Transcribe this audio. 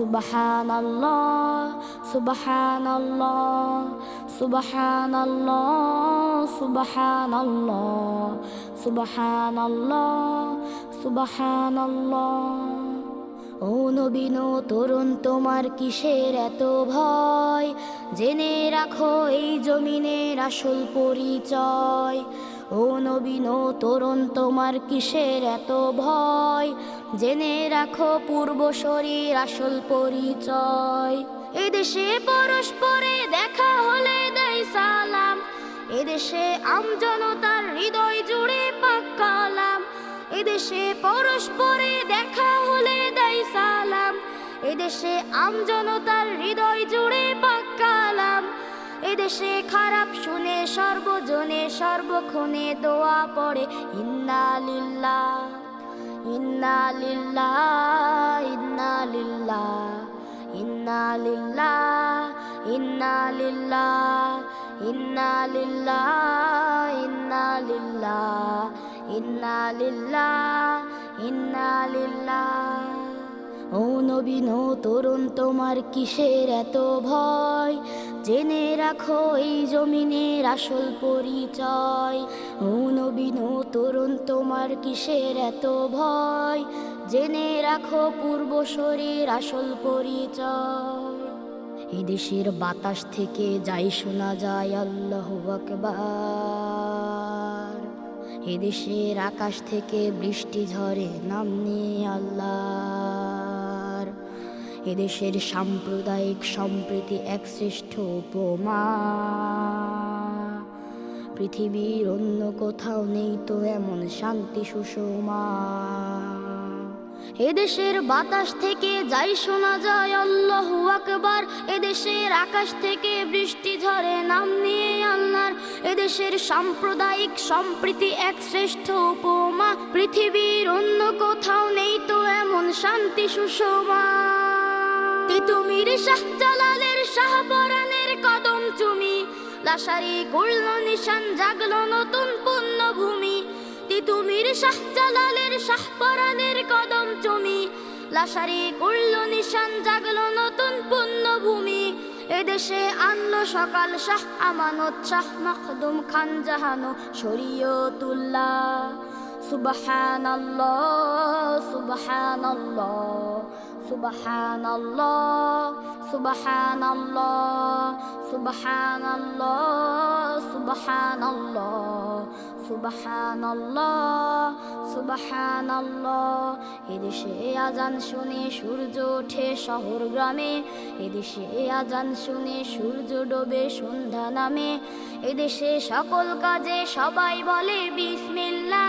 সুবহানাল্লাহ সুবহানাল্লাহ সুবহানাল্লাহ সুবহানাল্লাহ সুবহানাল্লাহ সুবহানাল্লাহ। ও নবীন তরুণ, তোমার কিসের এত ভয়? জেনে রাখো এই জমিনের আসল পরিচয়। ও নবীন তরুণ, তোমার কিসের এত ভয়? জেনে রাখো পূর্ব শরীর আসল পরিচয়। এদেশে পরস্পরে দেখা হলে দেয় সালাম। এদেশে আমজনতার হৃদয় জুড়ে পাক্কালাম এদেশে পরস্পরে দেখা হলে দেয় সালাম। এদেশে আমজনতার হৃদয় জুড়ে পাক্কালাম এদেশে খারাপ শুনে সর্বজনে সর্বক্ষণে দোয়া পড়ে, ইন্না লিল্লাহ ইন্না লিল্লাহ ইন্না লিল্লাহ ইন্না লিল্লাহ ইন্না লিল্লাহ ইন্না লিল্লাহ ইন্না লিল্লাহ ইন্না লিল্লাহ ইন্না লিল্লাহ। ও নবীন তরুণ তোমার কিসের এত ভয়? জেনে রাখো এই জমিনের আসল পরিচয়। ও নবীন তরুণ তোমার কিসের এত ভয়? জেনে রাখো পূর্ব শরীর আসল পরিচয়। এদেশের বাতাস থেকে যাই শোনা যায় আল্লাহ আকবার। এদেশের আকাশ থেকে বৃষ্টি ঝরে নাম নিয়ে আল্লাহর এদেশের সাম্প্রদায়িক সম্প্রীতি এক শ্রেষ্ঠ উপমা। পৃথিবীর অন্য কোথাও নেই তো এমন শান্তি সুষমা। এদেশের বাতাস থেকে যাই শোনা যায় আল্লাহ আকবার। এদেশের আকাশ থেকে বৃষ্টি ঝরে নাম নিয়ে আল্লাহর। এদেশের সাম্প্রদায়িক সম্প্রীতি এক শ্রেষ্ঠ উপমা। পৃথিবীর অন্য কোথাও নেই তো এমন শান্তি সুষমা। তিতুমির শাহ জালালের শাহপরানের কদম চুমি। লাসারি গড়ল নিশান, জাগলো নতুন পুণ্যভূমি। তিতুমির শাহ জালালের শাহপরানের কদম চুমি। লাসারি গড়ল নিশান, জাগলো নতুন পুণ্যভূমি। এদেশে আনলো সকাল শাহ, আমানত শাহ মখদুম খান জাহানো, শরীয়তুল্লাহ। সুবহানাল্লাহ সুবহানাল্লাহ সুবহানাল্লাহ সুবহানাল্লাহ সুবহানাল্লাহ সুবহানাল্লাহ সুবহানাল্লাহ সুবহানাল্লাহ। এদেশে আজান শুনে সূর্য ওঠে শহর গ্রামে। এদেশে আজান শুনে সূর্য ডোবে সন্ধ্যা নামে। এদেশে সকল কাজে সবাই বলে বিসমিল্লাহ।